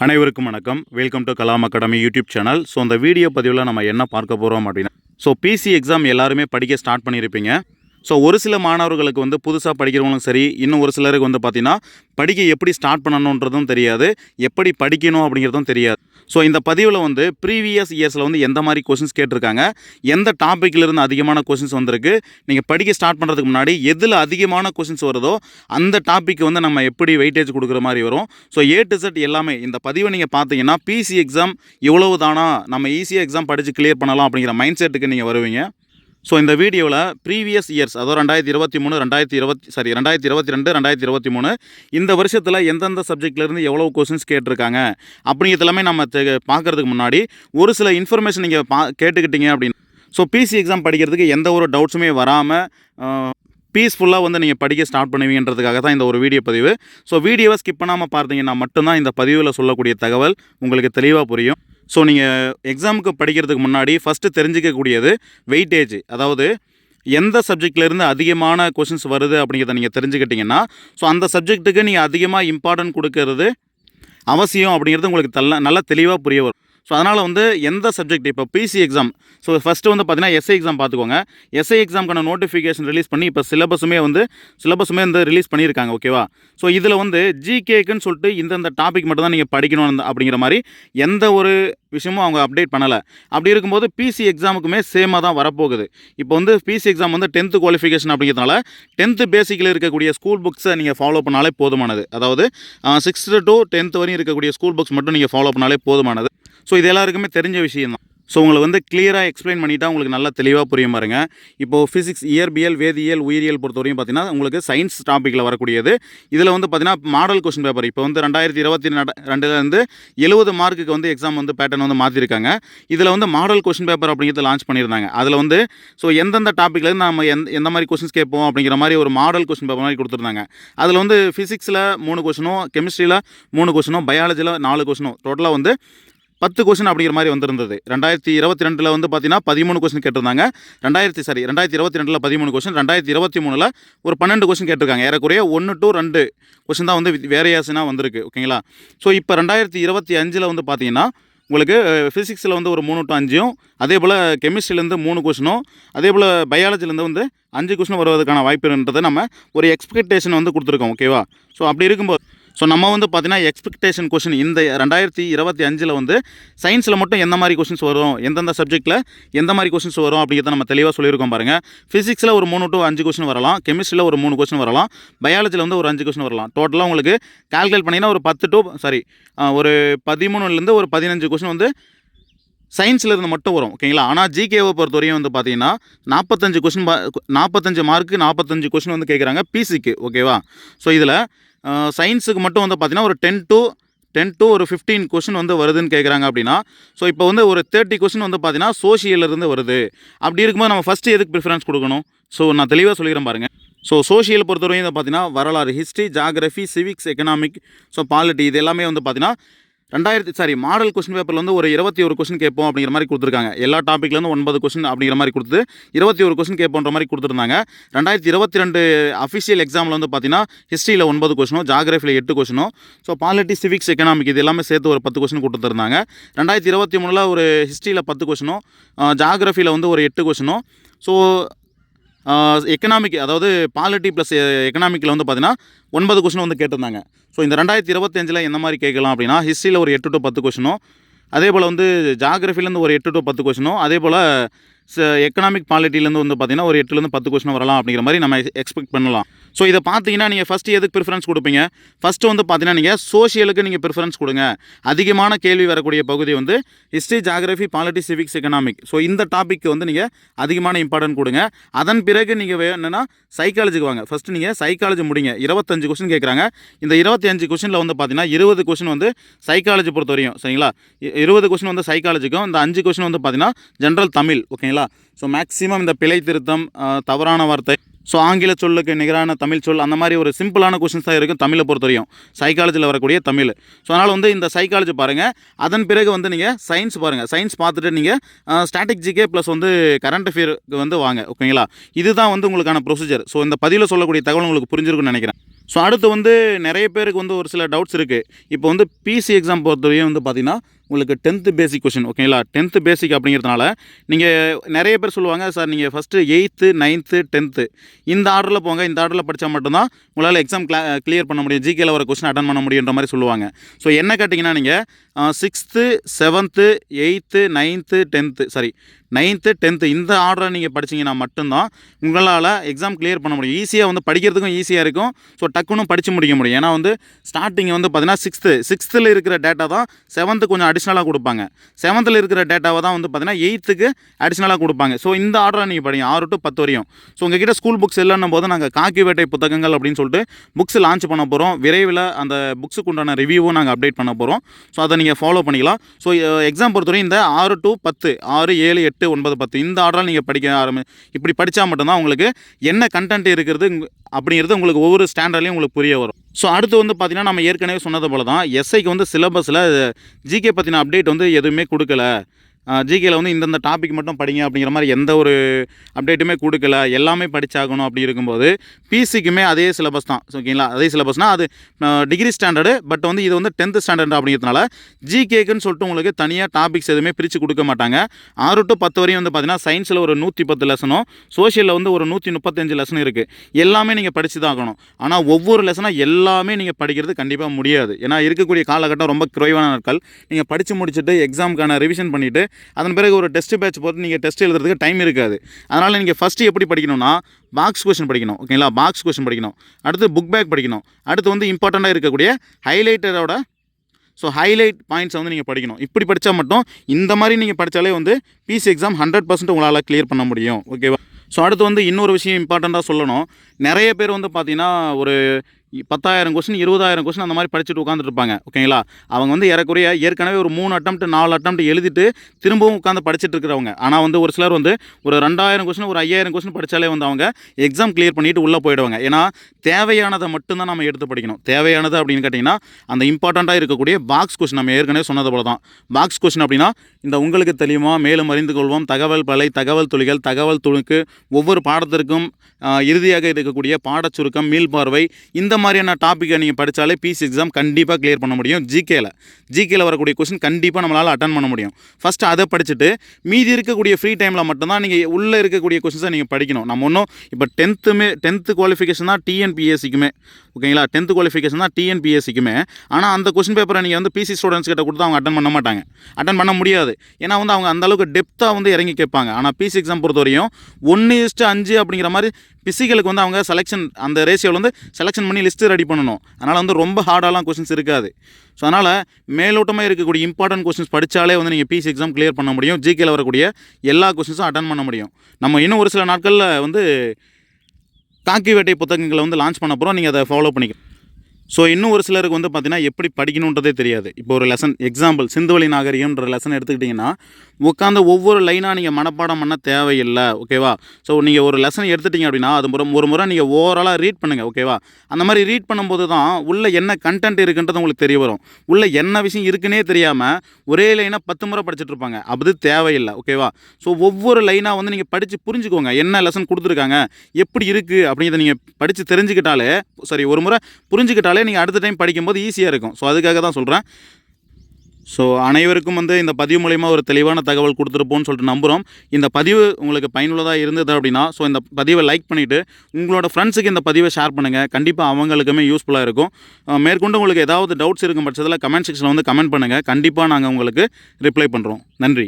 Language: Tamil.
அனைவருக்கும் வணக்கம். Welcome to Kalam academy YouTube channel so அந்த வீடியோ பதிவில் நம்ம என்ன பார்க்க போகிறோம் அப்படின்னா ஸோ பிசி எக்ஸாம் எல்லாருமே படிக்க ஸ்டார்ட் பண்ணியிருப்பீங்க ஸோ ஒரு சில மாணவர்களுக்கு வந்து புதுசாக படிக்கிறவங்களும் சரி இன்னும் ஒரு சிலருக்கு வந்து பார்த்திங்கன்னா படிக்க எப்படி ஸ்டார்ட் பண்ணணுன்றதும் தெரியாது எப்படி படிக்கணும் அப்படிங்கிறதும் தெரியாது. ஸோ இந்த பதிவில் வந்து ப்ரீவியஸ் இயர்ஸில் வந்து எந்த மாதிரி கொஷின்ஸ் கேட்டிருக்காங்க எந்த டாப்பிக்கில் இருந்து அதிகமான கொஷின்ஸ் வந்திருக்கு நீங்கள் படிக்க ஸ்டார்ட் பண்ணுறதுக்கு முன்னாடி எதில் அதிகமான கொஷின்ஸ் வருதோ அந்த டாப்பிக்கு வந்து நம்ம எப்படி வெயிட்டேஜ் கொடுக்குற மாதிரி வரும். ஸோ ஏ டு செட் எல்லாமே இந்த பதிவை நீங்கள் பார்த்தீங்கன்னா பிசி எக்ஸாம் இவ்வளவு தானா நம்ம ஈஸியாக எக்ஸாம் படித்து கிளியர் பண்ணலாம் அப்படிங்கிற மைண்ட் செட்டுக்கு நீங்கள் வருவீங்க. ஸோ இந்த வீடியோவில் ப்ரீவியஸ் இயர்ஸ் அதாவது ரெண்டாயிரத்தி இருபத்தி மூணு ரெண்டாயிரத்தி இருபத்தி சாரி ரெண்டாயிரத்தி இருபத்தி ரெண்டு ரெண்டாயிரத்தி இருபத்தி மூணு இந்த வருஷத்தில் எந்தெந்த சப்ஜெக்ட்லேருந்து எவ்வளோ கொஸ்டின்ஸ் கேட்டிருக்காங்க அப்படிங்கிறது எல்லாமே நம்ம பார்க்குறதுக்கு பார்க்கறதுக்கு முன்னாடி ஒரு சில இன்ஃபர்மேஷன் நீங்கள் பா கேட்டுக்கிட்டீங்க அப்படின்னு ஸோ பிசி எக்ஸாம் படிக்கிறதுக்கு எந்த ஒரு டவுட்ஸுமே வராமல் பீஸ்ஃபுல்லாக வந்து நீங்கள் படிக்க ஸ்டார்ட் பண்ணுவீங்கன்றதுக்காக தான் இந்த ஒரு வீடியோ பதிவு. ஸோ வீடியோவை ஸ்கிப் பண்ணாமல் பார்த்தீங்கன்னா மட்டும்தான் இந்த பதிவில் சொல்லக்கூடிய தகவல் உங்களுக்கு தெளிவாக புரியும். ஸோ நீங்கள் எக்ஸாமுக்கு படிக்கிறதுக்கு முன்னாடி ஃபஸ்ட்டு தெரிஞ்சிக்கக்கூடியது வெயிட்டேஜ் அதாவது எந்த சப்ஜெக்ட்லேருந்து அதிகமான கொஷின்ஸ் வருது அப்படிங்கிறத நீங்கள் தெரிஞ்சுக்கிட்டிங்கன்னா ஸோ அந்த சப்ஜெக்ட்டுக்கு நீங்கள் அதிகமாக இம்பார்ட்டன்ட் கொடுக்கறது அவசியம் அப்படிங்கிறது உங்களுக்கு தள்ள நல்லா தெளிவாக புரிய வரும். ஸோ அதனால் வந்து எந்த சப்ஜெக்ட் இப்போ பிசி எக்ஸாம் ஸோ ஃபஸ்ட்டு வந்து பார்த்தீங்கன்னா எஸ்ஐ எக்ஸாம் பார்த்துக்கோங்க எஸ்ஐ எக்ஸாம்க்கான நோட்டிஃபிகேஷன் ரிலீஸ் பண்ணி இப்போ சிலபஸுமே வந்து சிலபஸுமே வந்து ரிலீஸ் பண்ணியிருக்காங்க ஓகேவா ஸோ இதில் வந்து ஜிகேக்குன்னு சொல்லிட்டு இந்தந்த டாபிக் மட்டும் தான் நீங்கள் படிக்கணும் அப்படிங்கிற மாதிரி எந்த ஒரு விஷயமும் அவங்க அப்டேட் பண்ணலை. அப்படி இருக்கும்போது பிசி எக்ஸாமுக்குமே சேமாக தான் வரப்போகுது. இப்போ வந்து பிசி எக்ஸாம் வந்து டென்த்து குவாலிஃபிகேஷன் அப்படிங்கிறதுனால டென்த்து பேசிக்கில் இருக்கக்கூடிய ஸ்கூல் புக்ஸை நீங்கள் ஃபாலோ பண்ணாலே போதுமானது. அதாவது சிக்ஸ்த்து டு டென்த் வரையும் இருக்கக்கூடிய ஸ்கூல் புக்ஸ் மட்டும் நீங்கள் ஃபாலோ பண்ணாலே போதுமானது. ஸோ இது எல்லாருக்குமே தெரிஞ்ச விஷயம் தான் ஸோ உங்களுக்கு வந்து கிளியராக எக்ஸ்பிளைன் பண்ணிட்டா உங்களுக்கு நல்லா தெளிவாக புரியும் பாருங்க. இப்போது ஃபிசிக்ஸ் இயற்பியல் வேதியியல் உயிரியல் பொறுத்தவரையும் பார்த்தீங்கன்னா உங்களுக்கு சயின்ஸ் டாப்பிக்கில் வரக்கூடியது. இதில் வந்து பார்த்தீங்கன்னா மாடல் கொஸ்டின் பேப்பர் இப்போ வந்து ரெண்டாயிரத்தி இருபத்தி ரெண்டுலேருந்து எழுபது மார்க்குக்கு வந்து எக்ஸாம் வந்து பேட்டர்ன் வந்து மாற்றிருக்காங்க இதில் வந்து மாடல் கொஸ்டின் பேப்பர் அப்படிங்கிறது லான்ச் பண்ணியிருந்தாங்க. அதில் வந்து ஸோ எந்தெந்த டாப்பிக்கில் நம்ம எந்த எந்த மாதிரி கொஸ்டின்ஸ் கேட்போம் அப்படிங்கிற மாதிரி ஒரு மாடல் கொஸ்டின் பேப்பர் மாதிரி கொடுத்துருந்தாங்க. அதில் வந்து ஃபிசிக்ஸில் மூணு கொஸ்டினும் கெமிஸ்ட்ரியில் மூணு கொஸ்டினும் பயாலஜியில் நாலு கொஸ்டினும் டோட்டலாக வந்து பத்து கொஸ்டின் அப்படிங்கிற மாதிரி வந்திருந்தது. ரெண்டாயிரத்தி இருபத்தி ரெண்டில் வந்து பார்த்தீங்கன்னா பதிமூணு கொஸ்டின் கேட்டிருந்தாங்க. ரெண்டாயிரத்தி சாரி ரெண்டாயிரத்தி இருபத்தி ரெண்டில் பதிமூணு கொஸ்டின் ரெண்டாயிரத்தி இருபத்தி மூணில் ஒரு பன்னெண்டு கொஸ்டின் கேட்டிருக்காங்க. ஏறக்குறைய ஒன்று டு ரெண்டு கொஸ்டின் தான் வந்து வேரியேஷனாக வந்திருக்கு ஓகேங்களா ஸோ இப்போ ரெண்டாயிரத்தி இருபத்தி அஞ்சில் வந்து பார்த்தீங்கன்னா உங்களுக்கு ஃபிசிக்ஸில் வந்து ஒரு மூணு டு அஞ்சும் அதே போல் கெமிஸ்ட்ரிலேருந்து மூணு கொஷினும் அதே போல் பயாலஜிலேருந்து வந்து அஞ்சு கொஷினும் வருவதற்கான வாய்ப்புன்றதை நம்ம ஒரு எக்ஸ்பெக்டேஷன் வந்து கொடுத்துருக்கோம் ஓகேவா ஸோ அப்படி இருக்கும்போது ஸோ நம்ம வந்து பார்த்தீங்கன்னா எக்ஸ்பெக்டேஷன் கொஷின் இந்த ரெண்டாயிரத்தி இருபத்தி அஞ்சில் வந்து சயின்ஸில் மட்டும் எந்த மாதிரி கொஷின்ஸ் வரும்? எந்தெந்த சப்ஜெக்ட்டில் எந்த மாதிரி கொஷின்ஸ் வரும்? அப்படிங்கிறத நம்ம தெளிவாக சொல்லியிருக்கோம் பாருங்கள் ஃபிசிக்ஸில் ஒரு மூணு டு அஞ்சு கொஷின் வரலாம். கெமிஸ்ட்ரியில் ஒரு மூணு கொஷின் வரலாம். பயாலஜியில் வந்து ஒரு அஞ்சு கொஷின் வரலாம். டோட்டலாக உங்களுக்கு கால்குலேட் பண்ணிங்கன்னா ஒரு பத்து டு சாரி ஒரு பதிமூணுலேருந்து ஒரு பதினஞ்சு கொஷின் வந்து சயின்ஸில் இருந்து மட்டும் வரும். ஓகேங்களா ஆனால் ஜிகேவை பொறுத்தவரையும் வந்து பார்த்தீங்கன்னா நாற்பத்தஞ்சு கொஷின் நாற்பத்தஞ்சு மார்க்கு நாற்பத்தஞ்சு கொஷின் வந்து கேட்குறாங்க பிசிக்கு ஓகேவா ஸோ இதில் சயின்ஸுக்கு மட்டும் வந்து பார்த்தீங்கன்னா ஒரு டென் டு டென் டு ஒரு ஃபிஃப்டீன் கொஷின் வந்து வருதுன்னு கேட்குறாங்க அப்படின்னா ஸோ இப்போ வந்து ஒரு தேர்ட்டி கொஷின் வந்து பார்த்தீங்கன்னா சோஷியலேருந்து இருந்து வருது. அப்படி இருக்கும்போது நம்ம ஃபஸ்ட்டு எதுக்கு ப்ரிஃபரன்ஸ் கொடுக்கணும்? ஸோ நான் தெளிவாக சொல்லிக்கிறேன் பாருங்கள் ஸோ சோஷியல் பொறுத்தவரையும் வந்து பார்த்தீங்கன்னா வரலாறு history geography civics economic so polity இது எல்லாமே வந்து பார்த்தீங்கன்னா ரெண்டாயிரத்தி சாரி மாடல் கொஸ்டின் பேப்பரில் வந்து ஒரு இருபத்தி ஒரு கொஸ்டின் கேட்போம் அப்படிங்கிற மாதிரி கொடுத்துருக்காங்க. எல்லா டாப்பிக்லேருந்து ஒன்பது கொஸ்டின் அப்படிங்கிற மாதிரி கொடுத்து இருபத்தி ஒரு கொஸ்டின் கேட்போன்ற மாதிரி கொடுத்துருந்தாங்க. ரெண்டாயிரத்தி இருபத்தி ரெண்டு அஃபிஷியல் எக்ஸாமில் வந்து பார்த்தீங்கன்னா ஹிஸ்ட்ரியில் ஒன்பது கொஸ்டினும் ஜாகிரஃபியில் எட்டு கொஸ்டினும் ஸோ பாலிட்டி சிவிக்ஸ் எக்கனாமிக் இது எல்லாமே சேர்த்து ஒரு பத்து கொஸ்டின் கொடுத்துருந்தாங்க. ரெண்டாயிரத்தி இருபத்தி மூணில் ஒரு ஹிஸ்ட்ரியில் பத்து கொஸ்டினும் ஜாகிரஃபியில் uh, வந்து ஒரு எட்டு கொஸ்டினும் ஸோ எக்கனாமிக் அதாவது பாலிட்டி ப்ளஸ் எக்கனாமிக்கில் வந்து பார்த்தீங்கன்னா ஒன்பது கொஷின் வந்து கேட்டிருந்தாங்க. ஸோ இந்த ரெண்டாயிரத்தி இருபத்தஞ்சில் எந்த மாதிரி கேட்கலாம் அப்படின்னா ஹிஸ்ட்ரியில் ஒரு எட்டு டு பத்து கொஷினும் அதே போல் வந்து ஜாகிரஃபிலேருந்து ஒரு எட்டு டு பத்து கொஷினும் அதே போல் எக்கனாமிக் பாலிட்டிலேருந்து வந்து பார்த்தீங்கன்னா ஒரு எட்டுலேருந்து பத்து கொஸ்டின் வரலாம் அப்படிங்கிற மாதிரி நம்ம எக்ஸ்பெக்ட் பண்ணலாம். ஸோ இதை பார்த்தீங்கன்னா நீங்கள் ஃபஸ்ட்டு எதுக்கு ப்ரிஃபரன்ஸ் கொடுப்பீங்க? ஃபஸ்ட்டு வந்து பார்த்தீங்கன்னா நீங்கள் சோஷியலுக்கு நீங்கள் ப்ரிஃபரன்ஸ் கொடுங்க. அதிகமான கேள்வி வரக்கூடிய பகுதி வந்து history geography polity civics economic so இந்த டாபிக் வந்து நீங்கள் அதிகமான இம்பார்ட்டன்ட் கொடுங்க. அதன் பிறகு நீங்கள் வேணும்னா சைக்காலஜிக்கு வாங்க. ஃபஸ்ட்டு நீங்கள் சைக்காலஜி முடிங்க. இருபத்தஞ்சு கொஸ்டின் கேட்குறாங்க இந்த இருபத்தி அஞ்சு கொஸ்டினில் வந்து பார்த்தீங்கன்னா இருபது கொஸ்டின் வந்து சைக்காலஜி பொறுத்த வரையும் சரிங்களா இருபது கொஸ்டின் வந்து சைக்காலஜிக்கும் இந்த அஞ்சு கொஸ்டின் வந்து பார்த்தீங்கன்னா ஜென்ரல் தமிழ் ஓகே ஓகேங்களா ஸோ மேக்ஸிமம் இந்த பிழை திருத்தம் தவறான வார்த்தை. ஸோ ஆங்கில சொல்லுக்கு நிகரான தமிழ் சொல் அந்த மாதிரி ஒரு சிம்பிளான கொஷின்ஸ் தான் இருக்கும் தமிழை பொறுத்த வரையும் சைக்காலஜியில் வரக்கூடிய தமிழ். ஸோ அதனால் வந்து இந்த சைக்காலஜி பாருங்கள் அதன் பிறகு வந்து நீங்கள் சயின்ஸ் பாருங்கள் சயின்ஸ் பார்த்துட்டு நீங்கள் ஸ்டாட்டிக் ப்ளஸ் வந்து கரண்ட் அஃபேருக்கு வந்து வாங்க ஓகேங்களா? இதுதான் வந்து உங்களுக்கான ப்ரொசீஜர் ஸோ இந்த பதிவில் சொல்லக்கூடிய தகவல் உங்களுக்கு புரிஞ்சிருக்குன்னு நினைக்கிறேன். ஸோ அடுத்து வந்து நிறைய பேருக்கு வந்து ஒரு சில டவுட்ஸ் இருக்குது இப்போ வந்து பிசி எக்ஸாம் பொறுத்தவரையும் வந்து பார்த்திங்கன்னா உங்களுக்கு டென்த்து பேசிக் கொஷின் ஓகேங்களா டென்த்து பேசிக் அப்படிங்கிறதுனால நீங்கள் நிறைய பேர் சொல்லுவாங்க சார் நீங்கள் ஃபஸ்ட்டு எயித்து நைன்த்து டென்த்து இந்த ஆர்டரில் போங்க இந்த ஆர்டரில் படித்தா மட்டும்தான் உங்களால் எக்ஸாம் கிளா கிளியர் பண்ண முடியும் ஜிகேல வர கொஷின் அட்டன் பண்ண முடியுன்ற மாதிரி சொல்லுவாங்க. ஸோ என்ன கேட்டிங்கன்னா நீங்கள் sixth seventh eighth ninth tenth sorry ninth tenth இந்த ஆர்டரை நீங்கள் படிச்சீங்கன்னா மட்டும்தான் உங்களால் எக்ஸாம் கிளியர் பண்ண முடியும். ஈஸியாக வந்து படிக்கிறதுக்கும் ஈஸியாக இருக்கும். ஸோ டக்குன்னு படித்து முடிக்க முடியும். ஏன்னா வந்து ஸ்டார்டிங் வந்து பார்த்தீங்கன்னா சிக்ஸ்த்து சிக்ஸ்த்தில் இருக்கிற டேட்டா தான் செவன்த்து கொஞ்சம் அடிஷ்னலாக கொடுப்பாங்க. செவன்த்தில் இருக்கிற டேட்டாவை தான் வந்து பார்த்தீங்கன்னா எயித்துக்கு அடிஷ்னலாக கொடுப்பாங்க. ஸோ இந்த ஆர்டரை நீங்கள் படிங்க. ஆறு டு பத்து வரையும். ஸோ உங்ககிட்ட ஸ்கூல் புக்ஸ் இல்லைன்னும் போது நாங்கள் காக்கி வேட்டை புத்தகங்கள் அப்படின்னு சொல்லிட்டு புக்ஸ் லான்ச் பண்ண போகிறோம் விரைவில் அந்த புக்ஸுக்கு உண்டான ரிவ்யூவும் நாங்கள் அப்டேட் பண்ண போகிறோம் ஸோ அதை நீங்கள் ஃபாலோ பண்ணிக்கலாம். ஸோ எக்ஸாம் பொறுத்தவரையும் இந்த ஆறு டு பத்து ஆறு ஏழு எட்டு ஒன்பது பத்து. இந்த ஆர்டரில் நீங்கள் படிக்க ஆரம்பி இப்படி படித்தா மட்டும்தான் உங்களுக்கு என்ன கண்டென்ட் இருக்கிறது அப்படிங்கிறது உங்களுக்கு ஒவ்வொரு ஸ்டாண்டர்ட்லையும் உங்களுக்கு புரிய வரும். ஸோ அடுத்து வந்து பார்த்தீங்கன்னா நம்ம ஏற்கனவே சொன்னது போல தான் எஸ்ஐக்கு வந்து சிலபஸில் ஜிகே பற்றின அப்டேட் வந்து எதுவுமே கொடுக்கல. ஜிகேல வந்து இந்தந்த டாபிக் மட்டும் படிங்க அப்படிங்கிற மாதிரி எந்த ஒரு அப்டேட்டுமே கொடுக்கல. எல்லாமே படித்தாகணும் அப்படி இருக்கும்போது பிசிக்குமே அதே சிலபஸ் தான். ஓகேங்களா அதே சிலபஸ்னால் அது டிகிரி ஸ்டாண்டர்டு பட் வந்து இது வந்து டென்த்து ஸ்டாண்டர்ட் அப்படிங்கிறதுனால ஜிகேக்குன்னு சொல்லிட்டு உங்களுக்கு தனியாக டாபிக்ஸ் எதுவுமே பிரித்து கொடுக்க மாட்டாங்க. ஆறு டு பத்து வரையும் வந்து பார்த்தீங்கன்னா சயின்ஸில் ஒரு நூற்றி பத்து லெசனும் சோஷியலில் வந்து ஒரு நூற்றி முப்பத்தஞ்சு லெசன் இருக்குது எல்லாமே நீங்கள் படித்து தான் ஆகணும் ஆனால் ஒவ்வொரு லெசனாக எல்லாமே நீங்கள் படிக்கிறது கண்டிப்பாக முடியாது. ஏன்னா இருக்கக்கூடிய காலகட்டம் ரொம்ப குறைவான நாட்கள். நீங்கள் படித்து முடிச்சுட்டு எக்ஸாமுக்கான ரிவிஷன் பண்ணிவிட்டு அதன் பிறகு ஒரு டெஸ்ட் பேட்ச் போட்டு நீங்கள் டெஸ்ட் எழுதுறதுக்கு டைம் இருக்காது. அதனால் நீங்கள் ஃபஸ்ட்டு எப்படி படிக்கணும்னா பாக்ஸ் கொஷின் படிக்கணும். ஓகேங்களா பாக்ஸ் கொஷின் படிக்கணும். அடுத்து புக் பேக் படிக்கணும். அடுத்து வந்து இம்பார்ட்டண்ட்டாக இருக்கக்கூடிய ஹைலைட்டரோட ஸோ ஹைலைட் பாயிண்ட்ஸை வந்து நீங்கள் படிக்கணும். இப்படி படித்தா மட்டும் இந்த மாதிரி நீங்கள் படித்தாலே வந்து பிசி எக்ஸாம் ஹண்ட்ரட் பர்சன்ட் உங்களால் கிளியர் பண்ண முடியும். ஓகேவா ஸோ அடுத்து வந்து இன்னொரு விஷயம் இம்பார்ட்டண்ட்டாக சொல்லணும். நிறைய பேர் வந்து பார்த்திங்கன்னா ஒரு பத்தாயிரம் கொஸ்டின் இருபதாயிரம் கொஸ்டின் அந்த மாதிரி படிச்சுட்டு உட்காந்துட்டு இருப்பாங்க. ஓகேங்களா அவங்க வந்து ஏறக்குறைய ஏற்கனவே ஒரு மூணு அட்டம்ப்ட் நாலு அட்டம்ப்ட் எழுதிட்டு திரும்பவும் உட்காந்து படிச்சுட்டு இருக்கிறவங்க. ஆனால் வந்து ஒரு சிலர் வந்து ஒரு ரெண்டாயிரம் கொஸ்டின் ஒரு ஐயாயிரம் கொஸ்டின் படித்தாலே வந்து அவங்க எக்ஸாம் கிளியர் பண்ணிட்டு உள்ளே போயிடுவாங்க. ஏன்னா தேவையானதை மட்டும்தான் நம்ம எடுத்து படிக்கணும். தேவையானது அப்படின்னு கேட்டிங்கன்னா அந்த இம்பார்ட்டண்ட்டாக இருக்கக்கூடிய பாக்ஸ் கொஸ்டின் நம்ம ஏற்கனவே சொன்னது போல தான் பாக்ஸ் கொஸ்டின் அப்படின்னா இந்த உங்களுக்கு தெரியுமா மேலும் அறிந்து கொள்வோம் தகவல் பலை தகவல் துளிகள் தகவல் துணுக்கு ஒவ்வொரு பாடத்திற்கும் இறுதியாக இருக்கக்கூடிய பாடச் சுருக்கம் மீள்பார்வை இந்த மாதிரியான டாப்பிக்கை நீங்கள் படித்தாலே பிசி எக்ஸாம் கண்டிப்பாக கிளியர் பண்ண முடியும். ஜிகேல ஜிகேல வரக்கூடிய கொஸ்டின் கண்டிப்பாக நம்மளால் அட்டன் பண்ண முடியும். ஃபஸ்ட்டு அதை படிச்சுட்டு மீதி இருக்கக்கூடிய ஃப்ரீ டைமில் மட்டும்தான் நீங்கள் உள்ளே இருக்கக்கூடிய கொஸ்டின்ஸை நீங்கள் படிக்கணும். நம்ம ஒன்றும் இப்போ டென்த்துமே டென்த்து குவாலிஃபிகேஷன் தான் டிஎன்பிஎஸ்சிக்குமே ஓகேங்களா டென்த்து குவாலிஃபிகேஷன் தான் டிஎன்பிஎஸ்சிக்குமே ஆனால் அந்த கொஸ்டின் பேப்பரை நீங்கள் வந்து பிசி ஸ்டூடெண்ட்ஸ் கிட்ட கொடுத்து அவங்க அட்டன் பண்ண மாட்டாங்க. அட்டன் பண்ண முடியாது. ஏன்னா வந்து அவங்க அந்தளவுக்கு டெப்த்தாக வந்து இறங்கி கேட்பாங்க. ஆனால் பிசி எக்ஸாம் பொறுத்த வரையும் ஒன்று இஸ்ட்டு அஞ்சு அப்படிங்கிற மாதிரி பிசிக்கலுக்கு வந்து அவங்க செலெக்ஷன் அந்த ரேஷியோவில் வந்து செலெக்ஷன் பண்ணி லிஸ்ட்டு ரெடி பண்ணணும். அதனால் வந்து ரொம்ப ஹார்டாலாம் கொஷின்ஸ் இருக்காது. ஸோ அதனால் மேலோட்டமாக இருக்கக்கூடிய இம்பார்ட்டன்ட் கொஸ்டின்ஸ் படித்தாலே வந்து நீங்கள் பிசி எக்ஸாம் கிளியர் பண்ண முடியும். ஜிகேல வரக்கூடிய எல்லா கொஸ்டின்ஸும் அட்டன் பண்ண முடியும். நம்ம இன்னும் ஒரு சில நாட்களில் வந்து காக்கி வேட்டை புத்தகங்களை வந்து லான்ச் பண்ண போகிறோம் நீங்கள் அதை ஃபாலோ பண்ணிக்கலாம் ஸோ இன்னும் ஒரு சிலருக்கு வந்து பார்த்தீங்கன்னா எப்படி படிக்கணுன்றதே தெரியாது. இப்போ ஒரு லெசன் எக்ஸாம்பிள் சிந்துவெளி நாகரிகம்ன்ற லெசன் எடுத்துக்கிட்டிங்கன்னா உட்காந்து ஒவ்வொரு லைனாக நீங்கள் மனப்பாடம் பண்ண தேவையில்லை ஓகேவா ஸோ நீங்கள் ஒரு லெசன் எடுத்துட்டீங்க அப்படின்னா அது முறை ஒரு முறை நீங்கள் ஓவராலாக ரீட் பண்ணுங்கள் ஓகேவா அந்த மாதிரி ரீட் பண்ணும்போது தான் உள்ளே என்ன கண்டென்ட் இருக்குன்றது உங்களுக்கு தெரிய வரும். உள்ளே என்ன விஷயம் இருக்குன்னே தெரியாமல் ஒரே லைனாக பத்து முறை படிச்சுட்டு இருப்பாங்க. அது தேவையில்லை ஓகேவா ஸோ ஒவ்வொரு லைனாக வந்து நீங்கள் படித்து புரிஞ்சுக்கோங்க. என்ன லெசன் கொடுத்துருக்காங்க? எப்படி இருக்குது அப்படிங்கிறத நீங்கள் படித்து தெரிஞ்சுக்கிட்டாலே சாரி ஒரு முறை புரிஞ்சுக்கிட்டாலே நீங்கள் அடுத்த டைம் படிக்கும்போது ஈஸியாக இருக்கும். ஸோ அதுக்காக தான் சொல்கிறேன் ஸோ அனைவருக்கும் வந்து இந்த பதிவு மூலயமா ஒரு தெளிவான தகவல் கொடுத்துருப்போம்னு சொல்லிட்டு நம்புகிறோம் இந்த பதிவு உங்களுக்கு பயனுள்ளதாக இருந்தது அப்படின்னா ஸோ இந்த பதிவை லைக் பண்ணிவிட்டு உங்களோட ஃப்ரெண்ட்ஸுக்கு இந்த பதிவை ஷேர் பண்ணுங்கள் கண்டிப்பாக அவங்களுக்குமே யூஸ்ஃபுல்லாக இருக்கும். மேற்கொண்டு உங்களுக்கு ஏதாவது டவுட்ஸ் இருக்கும் பட்சத்தில் கமெண்ட் செக்ஷனில் வந்து கமெண்ட் பண்ணுங்கள் கண்டிப்பாக நாங்கள் உங்களுக்கு ரிப்ளை பண்ணுறோம் நன்றி.